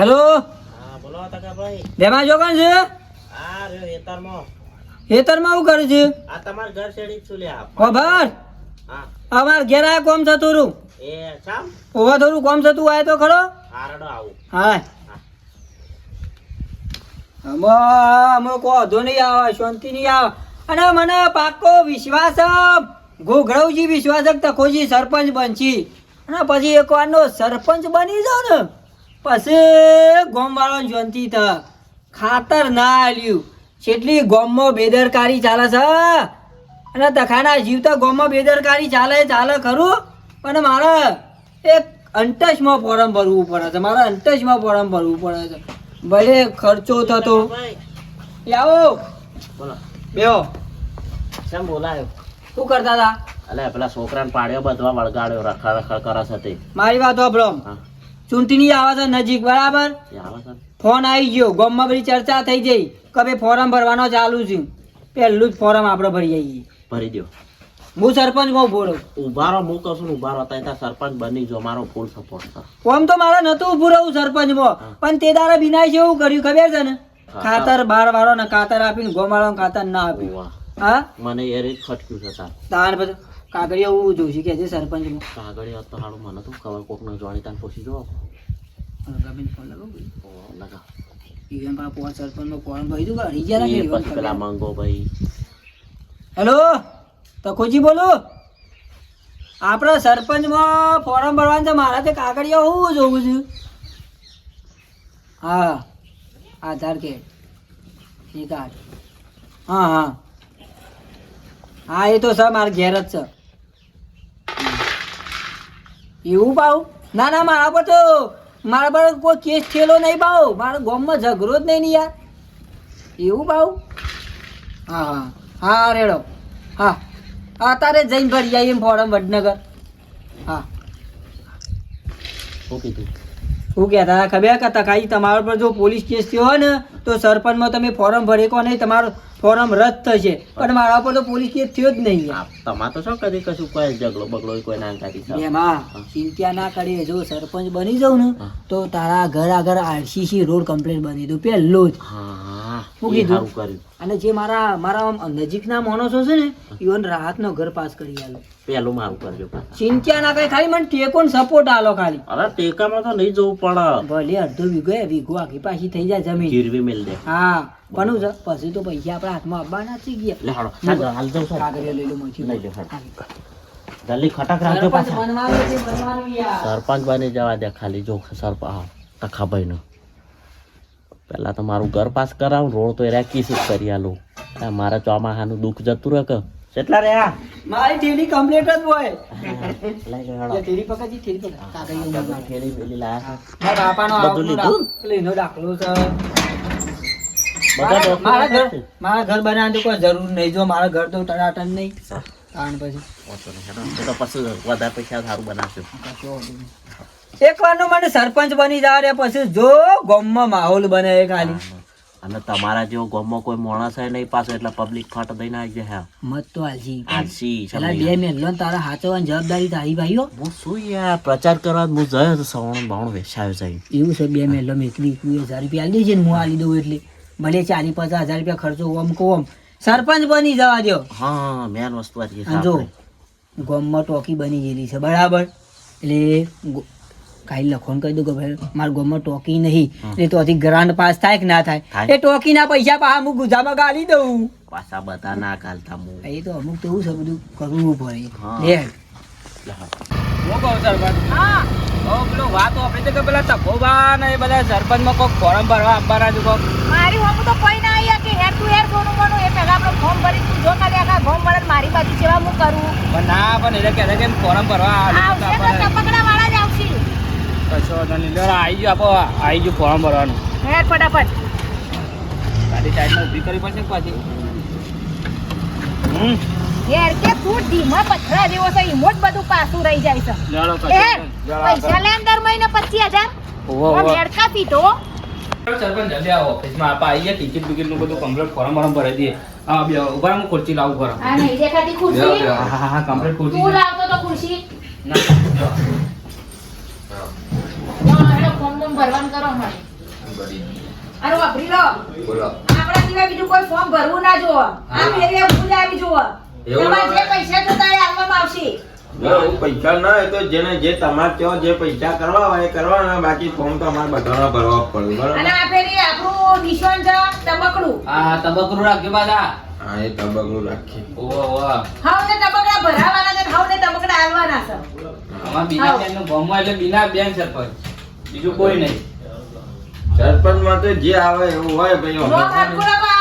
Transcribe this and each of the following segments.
Hello? હા બોલો તકાભાઈ બેમાં જો કોણ છે? આ રહ્યો હેતરમાં ખેતરમાં શું કરે છે? આ તમાર ઘર શેડી ખબર હા. અમાર ઘેર આ કોમ થતું રૂ. એ ઓવા થોડું કોમ થતું હોય તો ખરો. આવું. હા. અમે અમે કો વાંધો નહીં આવે શાંતિ નહીં આવે. અને મને પાક્કો વિશ્વાસ ઘોઘરવજી વિશ્વાસક તકોજી સરપંચ બનશી. અને પછી એક વારનો સરપંચ બની જાવ ને પછી ગોમવાળો શાંતિ થ ખાતર ના આલ્યું. જેટલી ગોમમાં બેદરકારી ચાલે છે અને તખાના જીવતા ગોમમાં બેદરકારી ચાલે ચાલે ખરું. પણ મારે એક અંટચમાં ફોરમ ભરવું પડે છે. મારે અંટચમાં ફોરમ ભરવું પડે છે. ભલે ખર્ચો થતો. આવો બોલો. બેહો. કેમ બોલાયો? શું કરતા હતા? અલે પેલા છોકરાને પાડ્યો બધવા વળગાડ્યો રખા રખા કરસ હતી મારી વાત સાંભળો હા. ચૂંટણી આવે છે નજીક બરાબર? છે? ફોન આવી ગયો ગામમાં બધી ચર્ચા થઈ જઈ કે ભાઈ ફોરમ ભરવાનો ચાલુ છે. પહેલું જ ફોરમ આપણે ભરી આવીએ ભરી દો હું સરપંચ બહુ બોલું ઉભારો હું કહું છું ઉભારો ત્યાં સરપંચ બની જો મારો ફૂલ સપોર્ટ આમ તો મારે નતું ઉભું રહું સરપંચમાં પણ તે દારે બિનાય છે એવું કર્યું ખબર છે ને? ખાતર. બાર વાળો ને ખાતર આપીને ગોમાળો ખાતર ના આપ્યું. હા? મને એ રીત ખટક્યું છે તાર પછી કાગળિયા એવું જોઈશે કે જે સરપંચનું કાગળ તો હાડું મને તો ખબર કોકને જોડી તાન પૂછી જો ગમે ફોન લગાવું લગા. ઈવન પા પોર સરપંચમાં ફોન ભરી દઉં કે હરી ગયા એ પછી પેલા માંગો ભાઈ. હેલો? તકોજી બોલો. આપણા સરપંચમાં ફોર્મ ભરવાનું છે મારા તે કાગળિયા હું જોઉં છું. હા આધાર કાર્ડ એ કાર્ડ. હા હા. હા એ તો સર મારા ઘેર જ છે. એવું ભાવ ના ના મારા પર તો મારા પર કોઈ કેસ થયેલો નહીં ભાવ મારા ગામમાં ઝઘડો જ નહીં ને યાર. એવું ભાવ હા હા. હા રેડો. હા. હા તારે જઈને ભરી જાય એમ ફોરમ વડનગર. હા. શું કીધું? શું કહેતા હતા? ખબર? કે તકાઈ તમારા પર જો પોલીસ કેસ થયો હોય ને તો સરપંચમાં તમે ફોરમ ભરી કહો નહીં. તમારો ફોરમ રદ થશે. પણ મારા પર તો પોલીસ કેસ થયો જ નહીં તમારે તો શું કદી કશું કોઈ ઝઘડો બગડો કોઈ ના કરી એમાં ચિંતા ના કરીએ જો સરપંચ બની જાઉં ને તો તારા ઘર આગળ આરસીસી રોડ કમ્પ્લીટ બની દઉં પહેલું જ. હા કીધું? કર્યું. અને જે મારા મારા નજીકના માણસો છે ને ઈવન રાહતનો ઘર પાસ કરી આલો. પેલું મારું કરજો ચિંતા ના કઈ ખાલી મને ટેકો સપોર્ટ આલો ખાલી. અરે ટેકામાં તો નહીં જવું પડે. ભલે અડધો વીઘો વીઘો આખી પાછી થઈ જાય જમીન. ગીરવી મેલ દે. હા પણ છે, પછી તો પૈસા આપણા હાથમાં આવવાના જ છે ગયા. લે હાડો હાલ સર કાગળિયા લઈ લો મોચી લઈ લો જલ્દી ખટક રાખજો સરપંચ પાછા. સરપંચ બની જવા દે ખાલી જો સરપંચ તખાભાઈ નો પેલા તો મારું ઘર પાસ કરાવ રોડ તો એરા કિસ કરી આલું આ મારા ચોમાહાનું દુઃખ જતું રહે કે? કેટલા રહ્યા. મારી થેલી કમ્પ્લીટ જ હોય. પકડ. પેલી લાયા મારા બાપાનો બધું લીધું? દાખ- દાખલો છે. મારા- મારા ઘર મારા ઘર બનાવવાની કોઈ જરૂર નહીં. જો મારા ઘર તો ટનાટન નહીં. કારણ પછી તો પછી વધારે પૈસા સારું બનાવશું. એક વારનો મને સરપંચ બની જાય રે પછી જો ગોમમાં માહોલ બને એ ખાલી. અને તમારા જેવો ગામમાં કોઈ માણસ હોય નહીં પાછો એટલે પબ્લિક ફાટ દઈને આવી જાય મત તો આજી આજી પેલા બે મેલ્લો ને તારા હાચવવાની જવાબદારી તારી ભાઈઓ. હું શું યાર પ્રચાર કરવા હું જયો તો સવણ બાવણ વેચાયો જાય એવું છે બે મેલ્લો મેં એકવી એકવી હજાર રૂપિયા આલી દેજે ને હું આલી દઉં એટલે. ભલે ચાલી પચાસ હજાર રૂપિયા ખર્ચો ઓમ કો ઓમ સરપંચ બની જવા દો હા મેન વસ્તુ આ જો ગોમમાં ટોકી બની ગયેલી છે બરાબર. એટલે કાંઈ લખોન કહી દઉં કે ભાઈ મારા ગામમાં ટોકી નહીં. એટલે તોથી ગ્રાન્ડ પાસ થાય કે ના થાય. એ ટોકીના પૈસા પાછા હું ગુજામાં ગાલી દઉં. પાછા બધા ના ગાલતા હું એ તો અમુક તો એવું છે બધું કરવું પડે. હા. લે. હું. કહું સરપંચ? હવે પેલો વાત આપણે તો કે પેલા તપોબા ને એ બધા સરપંચમાં કોક ફોર્મ ભરવા આપવાના છે કોક. મારી હોમ તો કોઈ ના આયા કે હેર ટુ હેર સોનું મનું એ પહેલા આપણે ફોર્મ ભરી તું જો ખાલી આખા ફોર્મ ભરે મારી બાજુ જેવા હું કરું? પણ ના પણ એટલે કે એમ ફોર્મ ભરવા આવશે તો આવશે કશો આવી ગયું આપો આવી ગયું ફોર્મ ભરવાનું. હેર ફટાફટ. ગાડી સાઈડમાં ઊભી કરવી પડશે પાછી? હમ. કે તું ધીમા પથરા જેવો છે ઈમો જ બધું પાછું રહી જાય છે. ચાલો પૈસા લે દર મહિને પચીસ હજાર? ઓહો, આમ ઓહો. હેડકા પીટો સરપંચ જલ્દી આવો ઓફિસમાં. આપા આવી ટિકિટ બિકિટનું બધું કમ્પ્લીટ ફોર્મ ભરમ ભરાઈ દઈએ. હા બે ઊભા હું ખુરશી લાવું નહીં દેખાતી ખુરશી? હા હા હા કમ્પ્લીટ ખુરશી તું લાવતો તો ખુરશી. ના, ભરવાનું કરો દઈએ અને વાપરી લો. બોલો. આપણા સિવાય બીજું કોઈ ફોર્મ ભરવું ના જોવો આ ફેરીએ ભૂલ આવી જોવો તમારે જે પૈસા જોતા એ આપવામાં આવશે. પૈસા ના હોય તો જેને જે તમારે કહો જે પૈસા કરવા હોય કરવાના બાકી ફોર્મ તો અમારે બધાના ભરવા પડે બરાબર? અને આ ફેરી આપણું નિશાન છે તબકડું. હા હા તબકરું રાખજો પાછા હા એ તબકડું રાખીએ. ઓહો ઓહો હાવને તબકડા ભરાવાના છે હાવને તબકડા આલવાના છે. અમાર બીના બેનનું એટલે બીના બેન સરપંચ. બીજું કોઈ નહીં. સરપંચમાં તો જે આવે એવું હોય ભાઈ નો લખો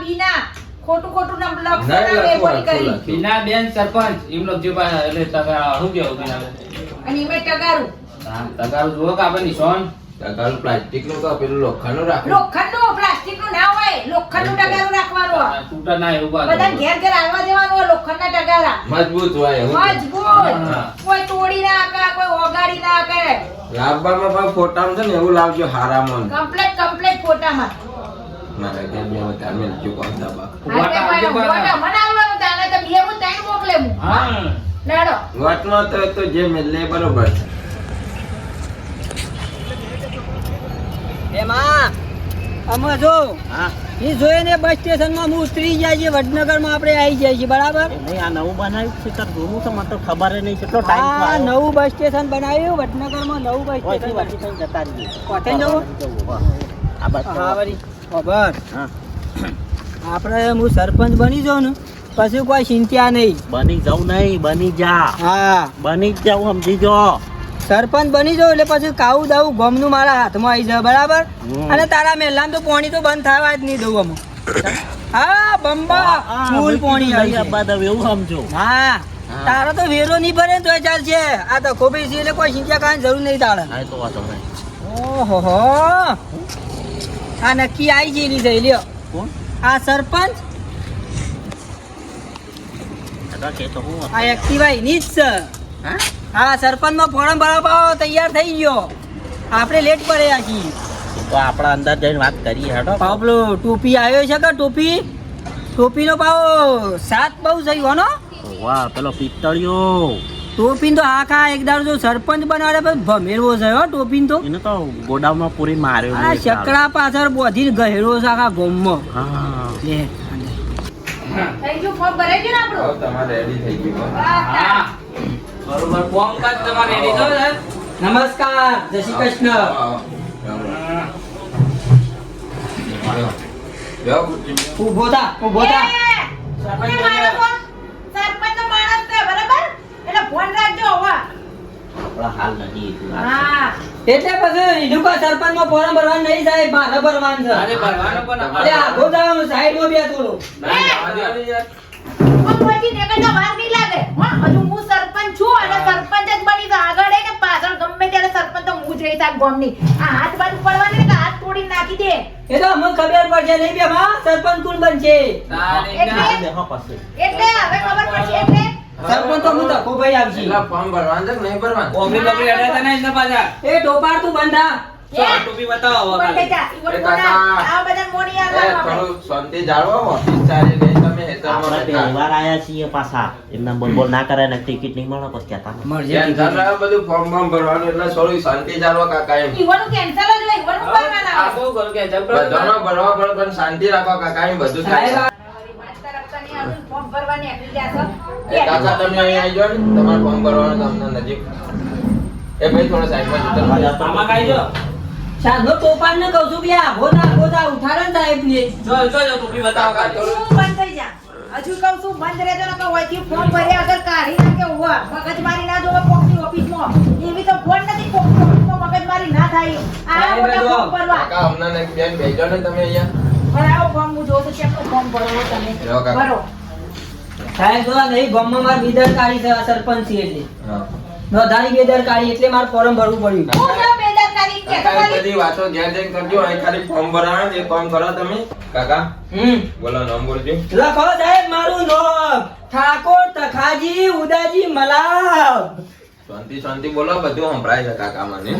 બીના. ખોટું ખોટું નામ ના, ના કરી. બીના બેન સરપંચ એમ લખજો એટલે તગાર શું કેવું બીના? અને એમાં તગારું હા તગારું જુઓ કે આપણે નિશાન તગારું પ્લાસ્ટિકનું તો પેલું લોખંડનું રાખે. લોખંડનું પ્લાસ્ટિકનું ના હોય લોખંડનું તગારું રાખવાનું. તૂટા ના એવું બધા ઘેર ઘેર આવવા દેવાનું હોય લોખંડના ટકારા મજબૂત હોય મજબૂત. કોઈ તોડી ના કોઈ ઓગાડી ના હકે લાવવામાં પણ ફોટામાં છે ને એવું લાવજો હારામાં. કમ્પ્લેટ કમ્પ્લેટ ફોટામાં. મારા ઘેર બે વધારે કોણ દબા તો બે હું ત્રણ મોકલે હું. હા. લેડો. વાતમાં તો તો જે મેલે બરોબર છે. એમાં અમે જો. હા. એ જોઈને બસ સ્ટેશનમાં હું ઉતરી જાય છે વડનગરમાં આપણે આવી જાય છે બરાબર? નહીં આ નવું બનાવ્યું છે તાર જૂનું તો મને તો ખબર નહીં કેટલો ટાઈમ આ નવું બસ સ્ટેશન બનાવ્યું વડનગરમાં નવું બસ સ્ટેશન બનાવ્યું. જતા રહીએ. કોઠે જવું? આ બસ હા વળી ખબર? હા. આપણે હું સરપંચ બની જાઉં ને પછી કોઈ ચિંતા નહીં. બની જાઉં નહીં બની જા. હા. બની જ જાઉં સમજી જો સરપંચ બની જાઉં એટલે પછી કાવું દાવું ગમનું મારા હાથમાં આવી જાય બરાબર? અને તારા મેલામ તો પાણી તો બંધ થવા જ નહીં દઉં અમે હા બંબા ફૂલ પાણી આવી અબ્બા એવું સમજો. હા. તારો તો વેરો નહીં ભરે તો ચાલશે. આ તો ખોબી છે એટલે કોઈ ચિંતા કાંઈ જરૂર નહીં તારે. હા ઓહો આ નક્કી આવી ગયેલી છે લ્યો. આ સરપંચ? આ એક્ટિવા એની જ છે. હા? હા સરપંચમાં ફોર્મ ભરવા તૈયાર થઈ ગયો. આપણે લેટ પડ્યા છીએ. તો આપણા અંદર જઈને વાત કરીએ હેડો. પાપલો ટોપી આવ્યો છે કે ટોપી? ટોપીનો ભાવ સાત બહુ થઈ હોનો? વાહ પેલો પિત્તળિયો. ટોપીન તો આખા એક દાડો જો સરપંચ બનાવે પણ ભમેરવો છે હો ટોપીન તો. એને તો ગોડાઉનમાં પૂરી માર્યો આ છે ચકડા પાછળ બોધીને ગહેરો છે આખા ગોમમાં. હા. લે થઈ ગયું ફોર્મ ભરાઈ ગયું ને આપણું? તમારે રેડી થઈ ગયું. હો. બરોબર. ફોર્મ કાઢ તમારે રેડી છો સાહેબ નમસ્કાર. જય શ્રી કૃષ્ણ. ઊભો થા ઊભો થા. એ, કોને મારો ફોન? સરપંચનો માણસ છે, બરાબર? એટલે ફોન રાખજો હવે. આપણા હાલ નથી હા. એટલે પછી ઈડું કા સરપંચમાં ફોર્મ ભરવાનું નહીં સાહેબ મારે ભરવાનું છે. પણ અરે આગો જાવ સાઈડમાં બે થોડું. ને વાર નહીં લાગે. હજુ હું સરપંચ છું અને સરપંચ જ બની આગળ એ પાછળ ગમે ત્યારે સરપંચ તો હું જ રહીશ આ ગામની. આ હાથ બાજુ પડવાની કે હાથ તોડીને નાખી દે. એ તો અમને ખબર પડશે નહીં બે માં સરપંચ કોણ બનશે એટલે- ના. બેહો પછી એટલે હવે ખબર પડશે એટલે સરપંચ તો હું ધક્કો આવશે પેલા ફોર્મ ભરવાનું છે નહીં ભરવાનું? ઓગળી બગડી અડાતા નહીં ને પાછા એ ટોપાર તું બંધા ટોપી બતાવો હવે ઉપર થઈ ખાલી. જા. ઈવન એ કોના? કાકા. આ બધા મોની એ, આગળ શાંતિ જાળવો ઓફિસ ચાલી ગઈ તમે હેતરમાં આપણે બેઠા. આયા છીએ પાછા એમના બોલ બોલ ના કરે ને ટિકિટ નહીં મળે પછી કહેતા નહીં. ધ્યાન બધું ફોર્મ બોર્મ ભરવાનું એટલે થોડું શાંતિ જાળવો કાકા એમ ઈવનનું cancel જ હોય. ઈવનનું કરવાના આ હોય. શું કરું બધાનો ભરવા પડે પણ શાંતિ રાખો કાકા એમ બધું થાય કાકા તમે અહીં આવી જાઓ ને તમારે ફોર્મ ભરવાનું તમને નજીક એ ભાઈ થોડો સાઈડમાં જતો આમાં કાઈ જો સાંજનો ટોપાર ને કહું છું કે ના આગો ઉઠાડે ને સાહેબ ને જો જો જો તું બતાવો બતાવ કા તો શું બંધ થઈ જા. હજુ કહું છું બંધ રહેજો કહું હોય ફોર્મ ભર્યા અગર કાઢી નાખે હોવા મગજ મારી ના જોવે કોકની ઓફિસમાં. એવી તો ફોન નથી કોકની મગજ મારી ના થાય. આ મોટા. ફોર્મ ભરવા. કાકા હમણાં ને બેન બેજો ને તમે અહીંયા ભરાવો ફોર્મ હું જોઉં છું કેટલું ફોર્મ ભરવો તમે. ભરો. સાહેબ જો નહીં ગામમાં મારે બેદરકારી છે આ સરપંચ છે એટલે. નોંધાણી બેદરકારી એટલે મારે ફોર્મ ભરવું પડ્યું બધી વાતો ઘેર જઈને કરજો. અહીં ખાલી ફોર્મ ભરાવાનું છે, એ કામ કરો તમે. કાકા હમ. બોલો નામ બોલજો. લખો સાહેબ મારું નામ. ઠાકોર તખાજી ઉદાજી મલાવ શાંતિ શાંતિ બોલો બધું સંભળાય છે કાકા મને.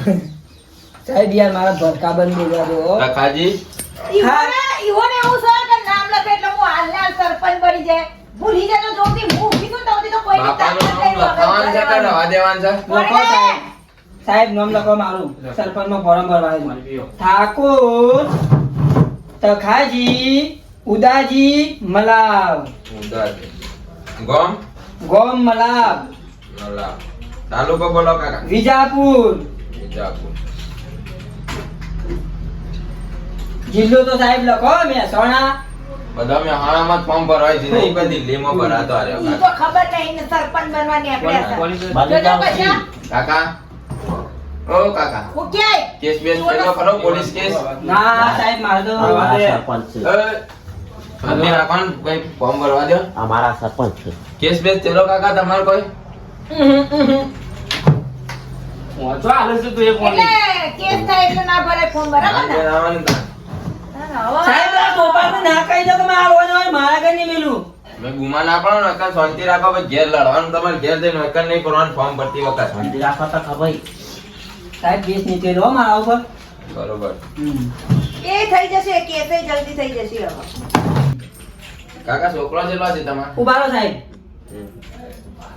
સાહેબ યાર મારા ભરકા બંધ બોલવા દો તખાજી. ઈવોને- ઈવોને એવું સર કે નામ લખે એટલે હું હાલ હાલ સરપંચ બની જાય. ભૂલી જતો જોતી હું ઊભી તો તો કોઈ બાપાનું નામ નહીં લખાવાનું છે કે રવા દેવાનું છે? લખો સાહેબ. સાહેબ નામ લખો મારું. સરપંચમાં ફોરમ ભરવા ઠાકોર તખાજી ઉદાજી મલાવ. ગોમ? ગોમ મલાવ. તાલુકો બોલો કાકા. વિજાપુર. વિજાપુર. જિલ્લો તો સાહેબ લખો મહેસાણા બધા મેં હાણામાં જ ફોર્મ ભરવાય છે નહીં બધી દિલ્હીમાં ભરાતો આ રહ્યો. તો ખબર નહીં ને સરપંચ બનવાની આપણે? કાકા ઓ કાકા. હું ક્યાંય? કેસ બેસ પેલો ખરો? Police case? ના સાહેબ મારે તો સરપંચ છે. રાખવાનું કઈ ફોર્મ ભરવા દો અમારા સરપંચ છે. કેસ બેસ ચલો કાકા તમારે કોઈ? પહોંચો હાલે છે તું એ પોલીસ એટલે કેસ થાય એટલે ના ભરાય ફોર્મ બરાબર ને? આજે આવવાનું તા. ના, ના, હવે- સાહેબ આ ટોપાનું ના કહી દો કે મારે આવવાનું હોય મારા ઘર નહીં મેલું. મેં ગુમા ના પડો ને શાંતિ રાખો ઘેર લડવાનું તમારે ઘેર જઈને નકર નહીં કરવાનું ફોર્મ ભરતી વખત શાંતિ રાખો. તો ખબર સાહેબ બેસ નીકળેલો હો મારા ઉપર. બરોબર. એ થઈ જશે કે થઈ જલ્દી થઈ જશે હવે. કાકા છોકરો જેટલો છે તમારે. ઊભા રહો સાહેબ.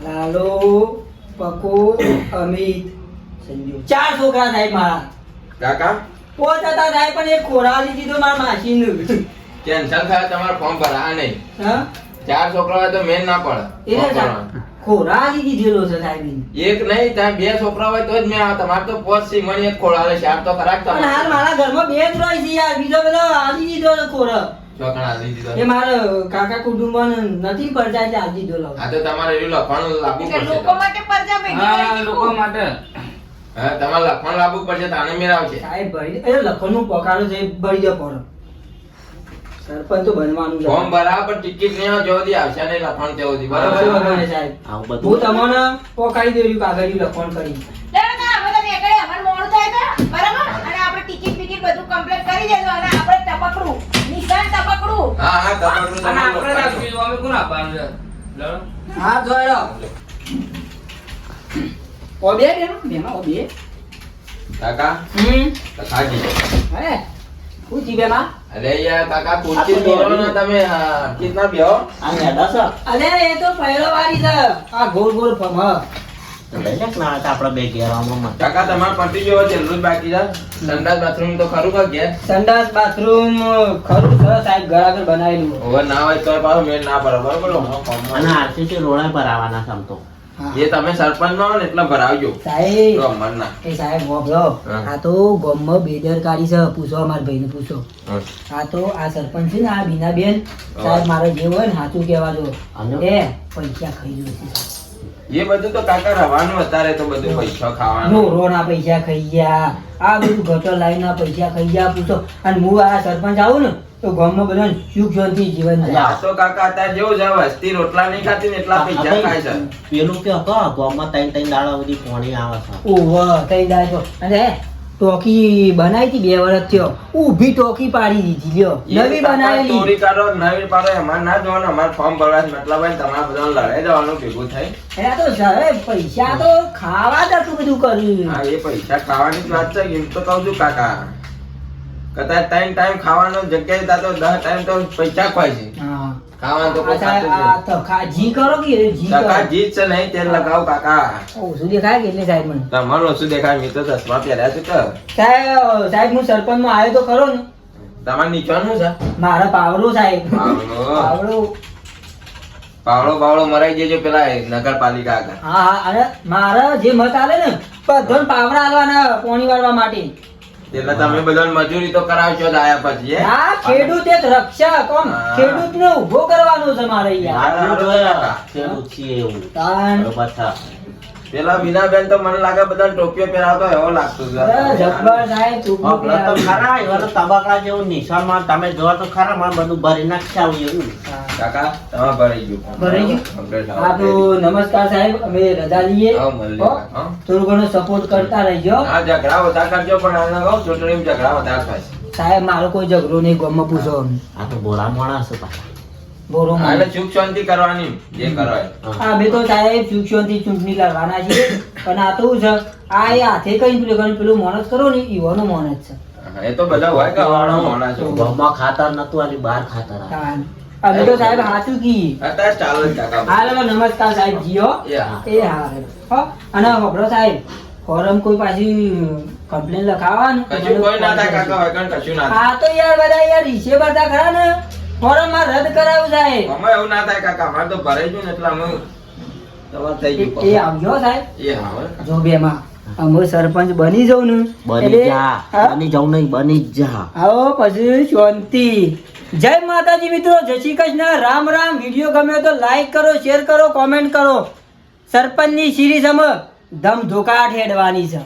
લાલો પકુ અમિત સંજુ. ચાર છોકરા સાહેબ મારા. કાકા? પોત હતા સાહેબ પણ એક ખોરાલી દીધો મારા માસીનું. કેન્સલ થાય તમારો ફોર્મ ભરા નહીં. હા? ચાર છોકરા તો મેન ના પડે. ખોરાલી દીધેલો છે સાહેબ એક નહીં ત્યાં બે છોકરા હોય તો જ મેં આ તમારે તો પોચ સિંગમણી જ ખોળાવે છે. આમ તો ખરાબ પણ હાલ મારા ઘરમાં બે જ રોય છે યાર. બીજો બધો આલી દીધો છે ખોરો છોકરા આલી દીધો એ મારા કાકા કુટુંબ નથી પડતા એટલે આલી દીધો આ તો તમારે એનું લખવાનું લાગુ પડશે. લોકો માટે પરજા ભેગી હા લોકો માટે. હા તમારે લખવાનું લાગુ પડશે તાને મેળ આવશે સાહેબ ભરી એ લખનનું પકારો છે ભરી દો પડો સરપંચ તો બનવાનું છે. ફોર્મ ભરાવા પણ ટિકિટ નહીં જો દી આવશે ને લખણ ત્યાં સુધી બરાબર? બરાબર બરાબર સાહેબ. આવું હું તમને પોકાઈ દેવું કાગળિયું લખણ કરી. ના, અમે તો એકડે અમર મોડું થાય તો, બરાબર? અને આપણે ટિકિટ ટિકિટ બધું કમ્પ્લીટ કરી દેજો અને આપણે ટપકડું, નિશાન ટપકડું. હા હા ટપકડું અને આપણે રાખીશું અમે કોણ આપવાનું છે? લડો. હા જોયો. ઓબે બે બેનો ઓબે. ઓ બે કાકા? હમ. ખાજી. હે? હું જી બેમાં અરે યાર કાકા પૂછી મેળો. ને તમે કિતના બેહો આ નેડા છે. અરે એ તો પહેલો વારી છે. આ ગોળ ગોળ ફમ બનાવેલું. હવે ના હોય તો બરોબર? અને આરસીસી રોડે ભરાવાના છે આમ એ તમે સરપંચ નો ને એટલે ભરાવજો. સાહેબ તો મરના એ સાહેબ હા. આ તો ગામમાં બેદરકારી છે. પૂછો અમારા ભાઈને પૂછો. આ તો આ સરપંચ છે ને આ બીનાબેન સાહેબ મારે જે હોય ને સાચું કહેવા દો. એ પૈસા ખાઈ ગયો છે. એ બધું તો કાકા રવાનું અત્યારે તો બધું પૈસા ખાવાનું. ઢોરોના પૈસા ખાઈ ગયા. આ બધું ઘટો લાઈન ના પૈસા ખાઈ ગયા પૂછો. અને હું આ સરપંચ આવું ને તો ગામમાં બધા સુખ શાંતિ જીવન તો કાકા અત્યારે જેવું છે વસ્તી રોટલા નહીં ખાતી ને એટલા પૈસા ખાય છે. પેલું કે હતો ગામમાં ત્રણ ત્રણ દાડા સુધી પાણી આવે છે. ઓહ તઈ દાડા તો. અને ટોકી બનાવી હતી બે વર્ષ થયો. ઊભી ટોકી પાડી દીધી લ્યો. નવી બનાવેલી. ચોરી કાઢો નવી પાડો એમાં ના જોવાનું અમારે ફોર્મ ભરવા મતલબ હોય તમારા બધા લડાઈ જવાનું ભેગું થાય. એ તો સાહેબ પૈસા તો ખાવા જ બધું કર્યું. હા એ પૈસા ખાવાની જ વાત છે એમ તો કહું છું કાકા. કદાચ ત્રણ ટાઈમ ખાવાનો જગ્યાએ તા તો દસ ટાઈમ તો પૈસા ખવાય છે. ખાવાનું તો કોઈ જ આ તો ખા- જી કરો કે જી કરો? કાકા જી છે નહીં તેલ લગાવ કાકા. ઓછું દેખાય કે એટલે સાહેબ મને? તમારો શું દેખાય મેં તો ચશ્મા પહેર્યા છે કે સાહેબ સાહેબ હું સરપંચમાં આવ્યો તો ખરો ને. તમારે નીચવાનું છે? મારા પાવડો સાહેબ. પાવડો. પાવડો. પાવડો મરાઈ જજો પેલા નગરપાલિકા આગળ. હા હા અરે મારા જે મત આલે ને બધો પાવડા આલવાના પોણી વાળવા માટે. એટલે તમે બધા મજૂરી તો કરાવશો જ આયા પછી હા? ખેડૂત એક રક્ષક કોમ ખેડૂત ને ઊભો કરવાનો છે મારે યાર ખેડૂત છીએ એવું. બરોબર છે. પેલા બીનાબેન તો મને લાગે બધા ટોપીઓ પહેરાવતો એવો લાગતો જબ્બર સાહેબ ટૂંકું તો ખરા એવા તો તબકડા જેવું નિશાળમાં તમે જોવા તો ખરા માં બધું ભરી નાખશે આવું એવું. કાકા તમારે ભરાઈ ગયું. ભરાઈ ગયું? હા તો નમસ્કાર સાહેબ અમે રજા લઈએ. હા, મળીએ. હો? હા. થોડું ઘણો સપોર્ટ કરતા રહેજો. હા ઝઘડા વધારે કરજો પણ આના કહું ચૂંટણીમાં ઝઘડા વધારે થાય સાહેબ મારો કોઈ ઝઘડો નહીં ગમે પૂછો આ તો બોલા માણસ છે પાછા બોરો આને સુખ શાંતિ કરવાની જે કરવાય હા. હા બે તો સાહેબ સુખ શાંતિ ચૂંટણી લડવાના છીએ. પણ આ તો છે આ એ હાથે કઈ પેલું પેલું મોનસ કરો ને ઈવાનો મોનસ છે. એ તો બધા હોય કે હવાના મોણા છો. ગામમાં ખાતર નતું આલી બહાર ખાતર અમે તો સાહેબ સાચું કી અત્યારે ચાલે કાકા. હા નમસ્કાર સાહેબ જીઓ એ હા. હો અને હોબળો સાહેબ ફોરમ કોઈ પાછી કમ્પ્લેન લખાવવાનું? કશું કોઈ ના થાય કાકા કશું ના થાય. હા તો યાર બધા યાર હિસે બધા ખરા ને. ફોરમમાં રદ કરાવું સાહેબ. અમે એવું ના થાય કાકા અમારે તો ભરાઈ ગયું ને એટલે અમે તમારે થઈ ગયું એ આવજો સાહેબ? એ હા જો બે માં અમે સરપંચ બની જઉં ને બની જા? બની જઉં નહીં બની જા આવો પછી શાંતિ. જય માતાજી મિત્રો જય શ્રી કૃષ્ણ. રામ રામ. વીડિયો ગમ્યો તો લાઈક કરો શેર કરો કોમેન્ટ કરો. સરપંચની સિરીઝ અમે ધમ ધોકા ઠેડવાની છે.